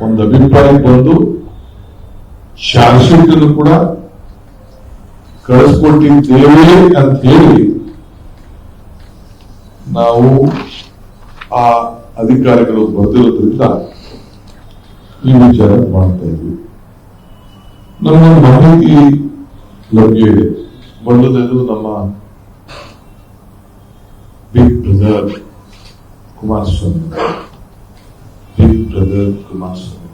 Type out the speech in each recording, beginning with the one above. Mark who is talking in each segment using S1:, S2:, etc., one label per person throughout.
S1: ಒಂದು ಅಭಿಪ್ರಾಯ ಬಂದು ಶಾಶ್ವತನು ಕೂಡ ಕಳಿಸ್ಕೊಟ್ಟಿದ್ದೇವೆ ಅಂತ ಹೇಳಿ ನಾವು ಆ ಅಧಿಕಾರಿಗಳು ಬರೆದಿರೋದ್ರಿಂದ ಈ ವಿಚಾರ ಮಾಡ್ತಾ ಇದ್ವಿ. ನಮ್ಮ ಮಾಹಿತಿ ಲಭ್ಯ ಇದೆ. ಬಂದದ್ದು ನಮ್ಮ big brother Kumaraswamy. Big brother Kumaraswamy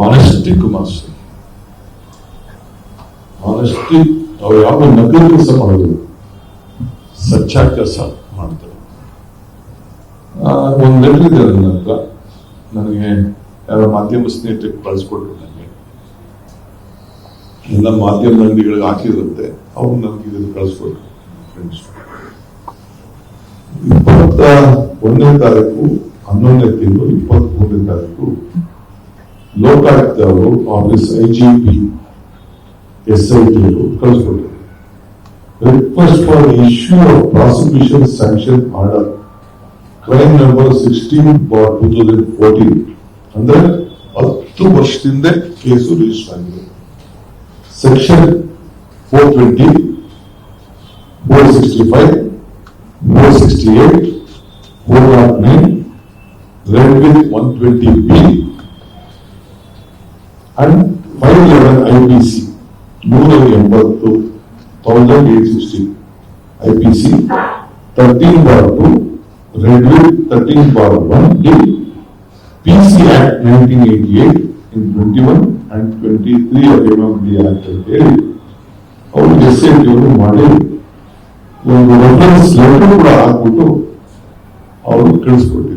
S1: honesty Kumaraswamy honesty ಅವ್ರು ಯಾವ ನಕಲಿ ಕೆಲಸ ಮಾಡೋದು ಸಚ್ಚ ಕೆಲಸ ಮಾಡ್ತಾರೆ ಆ, ಒಂದ್ ಲೆಟರ್ ಇದೆ ನನ್ನ ಹತ್ರ ನನಗೆ ಯಾರೋ ಮಾಧ್ಯಮ ಸ್ನೇಹಿತರಿಗೆ ಕಳಿಸ್ಕೊಟ್ರು ನನಗೆ ಎಲ್ಲ ಮಾಧ್ಯಮ ಅಂಗಡಿಗಳಿಗೆ ಹಾಕಿರುತ್ತೆ ಅವ್ರು ನನಗೆ ಇದನ್ನು ಕಳಿಸ್ಕೊಟ್ರು ಫ್ರೆಂಡ್ಸ್ ಇಪ್ಪತ್ತ ಒಂದನೇ ತಾರೀಕು ಹನ್ನೊಂದನೇ ತಿಂಗಳು ಇಪ್ಪತ್ತ್ ಮೂರನೇ ತಾರೀಕು ಲೋಕಾಯುಕ್ತ ಅವರು office I G P, S I T ಅವರು ಕಳಿಸ್ಕೊಟ್ರು. Request for issue of prosecution sanction order crime number sixteen bar two thousand fourteen ಅಂದ್ರೆ ಹತ್ತು ವರ್ಷದಿಂದ ಕೇಸು ರಿಜಿಸ್ಟರ್ ಆಗಿದೆ. Section four twenty four sixty five four sixty eight four nought nine read with one twenty B and five eleven I P C ನೂರ ಎಂಬತ್ತು thousand eight sixty I P C thirteen bar two read with thirteen bar one D P C act nineteen eighty eight in twenty one and twenty three of M M D act ಅಂತ ಹೇಳಿ ಅವರು S I T ಅವರು ಮಾಡಿ ಒಂದು reference letter ಕೂಡ ಹಾಕ್ಬಿಟ್ಟು ಅವರು ಕಳಿಸ್ಕೊಟ್ಟಿದ್ದಾರೆ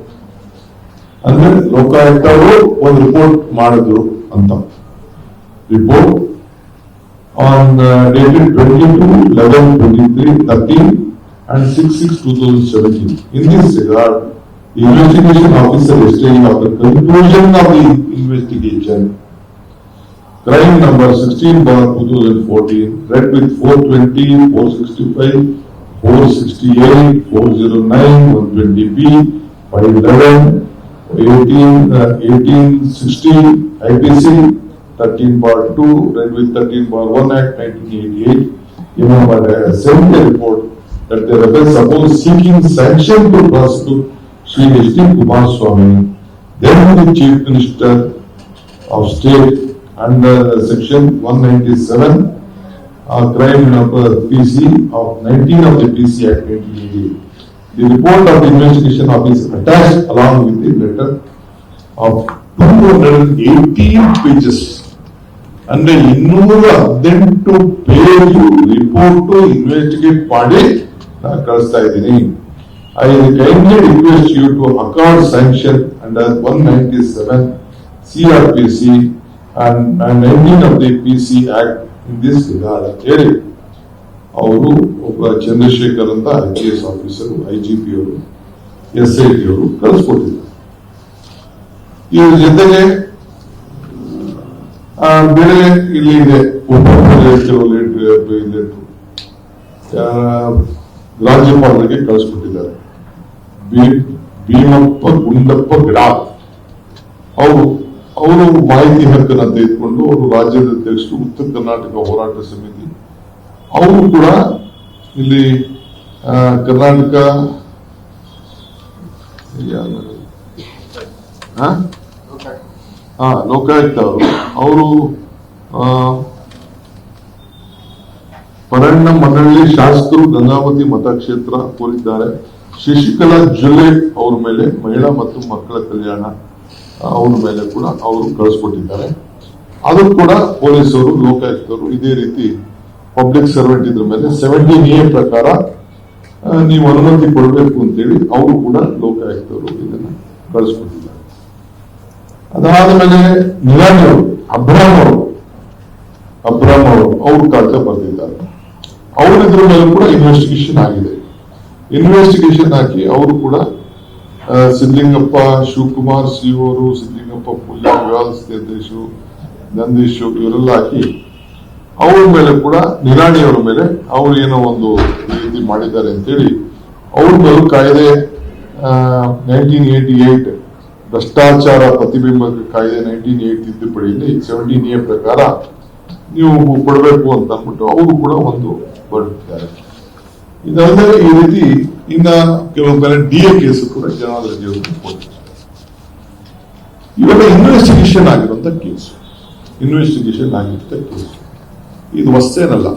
S1: ಅಂದ್ರೆ ಲೋಕಾಯುಕ್ತ ಅವರು ಒಂದು ರಿಪೋರ್ಟ್ ಮಾಡಿದ್ರು ಅಂತ report on uh, dated 22, 11, 23, 13 and 6, 6, 2017. In this regard, the investigation officer yesterday of the conclusion of the investigation, crime number 16 bar 2014, read with 420, 465, 468, 409, 120B, 511, 18, uh, 1860, IPC, 13 bar 2, read with 13 bar 1 Act 1988, you know, but uh, sent a report that the rebels suppose seeking sanction to prosecute Sri H.D. Kumar Swami, then the Chief Minister of State under section 197, uh, crime number PC of 19 of the PC Act 1988. The report of the investigation office attached along with the letter of 218 pages. ಅಂದ್ರೆ ಇನ್ನೂರ ಹದಿನೆಂಟು page report investigate ಮಾಡಿ ನಾನು ಕಳಿಸ್ತಾ ಇದ್ದೀನಿ I kindly request you to accord sanction under one ninety seven C R P C and nineteen of the P C act in this regard ಅಂತ ಹೇಳಿ ಅವರು ಒಬ್ಬ ಚಂದ್ರಶೇಖರ್ ಅಂತ I P S officer, I G P ಅವರು, S I P ಅವರು ಕಳಿಸ್ಕೊಟ್ಟಿದ್ದಾರೆ. ಇವರ ಜೊತೆಗೆ ಬೆಳೆ ಇಲ್ಲಿ ಇದೆ. ರಾಜ್ಯಪಾಲರಿಗೆ ಕಳಿಸ್ಕೊಟ್ಟಿದ್ದಾರೆ. ಭೀಮಪ್ಪ ಗುಂಡಪ್ಪ ಗಿಡಾ ಅವರು ಅವರು ಮಾಹಿತಿ ಹಕ್ಕನ್ನು ತೆಗೆದುಕೊಂಡು ಅವರು ರಾಜ್ಯದ ಅಧ್ಯಕ್ಷರು ಉತ್ತರ ಕರ್ನಾಟಕ ಹೋರಾಟ ಸಮಿತಿ ಅವರು ಕೂಡ ಇಲ್ಲಿ ಕರ್ನಾಟಕ? ಹಾ ಲೋಕಾಯುಕ್ತ ಅವರು. ಅವರು ಪರಣ್ಣ ಮನಳ್ಳಿ ಶಾಸಕರು ಗಂಗಾವತಿ ಮತಕ್ಷೇತ್ರ ಕೋರಿದ್ದಾರೆ. ಶಶಿಕಲಾ ಜುಲೆ ಅವ್ರ ಮೇಲೆ, ಮಹಿಳಾ ಮತ್ತು ಮಕ್ಕಳ ಕಲ್ಯಾಣ ಅವ್ರ ಮೇಲೆ ಕೂಡ ಅವರು ಕಳಿಸ್ಕೊಟ್ಟಿದ್ದಾರೆ. ಅದು ಕೂಡ ಪೊಲೀಸರು, ಲೋಕಾಯುಕ್ತರು ಇದೇ ರೀತಿ ಪಬ್ಲಿಕ್ ಸರ್ವೆಂಟ್ ಇದ್ರ ಮೇಲೆ ಸೆವೆಂಟೀನ್ ಎ ಪ್ರಕಾರ ನೀವು ಅನುಮತಿ ಕೊಡಬೇಕು ಅಂತೇಳಿ ಅವರು ಕೂಡ ಲೋಕಾಯುಕ್ತರು ಇದನ್ನ ಕಳಿಸ್ಕೊಟ್ಟಿದ್ದಾರೆ. ಅದಾದ ಮೇಲೆ ನಿರಾಣಿ ಅವರು ಅಬ್ರಾಮ್ ಅವರು ಅಬ್ರಾಮ್ ಅವರು ಅವ್ರ ಖಾತೆ ಬರೆದಿದ್ದಾರೆ ಅವ್ರ ಇದ್ರ ಮೇಲೆ ಕೂಡ ಇನ್ವೆಸ್ಟಿಗೇಷನ್ ಆಗಿದೆ. ಇನ್ವೆಸ್ಟಿಗೇಷನ್ ಹಾಕಿ ಅವರು ಕೂಡ ಸಿದ್ದಲಿಂಗಪ್ಪ ಶಿವಕುಮಾರ್, ಸಿ ಅವರು ಪುಲ್ಯ ವಿವಾದಿತ ನಿರ್ದೇಶು ನಂದೀಶು, ಇವರೆಲ್ಲ ಹಾಕಿ ಅವ್ರ ಮೇಲೆ ಕೂಡ ನಿರಾಣಿಯವರ ಮೇಲೆ ಅವ್ರು ಏನೋ ಒಂದು ರೀತಿ ಮಾಡಿದ್ದಾರೆ ಅಂತೇಳಿ ಅವ್ರ ಮೇಲೂ ಕಾಯ್ದೆ ನೈನ್ಟೀನ್ ಏಯ್ಟಿ ಏಟ್ ಭ್ರಷ್ಟಾಚಾರ ಪ್ರತಿಬಿಂಬ ಕಾಯ್ದೆ ನೈನ್ಟೀನ್ ಏಟ್ ತಿದ್ದುಪಡಿಯಲ್ಲಿ ಸೆವೆಂಟೀನ್ ಎ ಪ್ರಕಾರ ನೀವು ಕೊಡಬೇಕು ಅಂತ ಅಂದ್ಬಿಟ್ಟು ಅವರು ಕೂಡ ಒಂದು ಹೊರಟಿದ್ದಾರೆ ಇದಲ್ಲದೆ ಈ ರೀತಿ ಇನ್ನ ಕೆಲವು ಮೇಲೆ ಡಿ ಎ ಕೇಸು ಕೂಡ ಜನಾದಿ ಇವಾಗ ಇನ್ವೆಸ್ಟಿಗೇಷನ್ ಆಗಿರುವಂತ ಕೇಸು ಇನ್ವೆಸ್ಟಿಗೇಷನ್ ಆಗಿರುತ್ತೆ ಕೇಸು ಇದು ಹೊಸ್ತೇನಲ್ಲ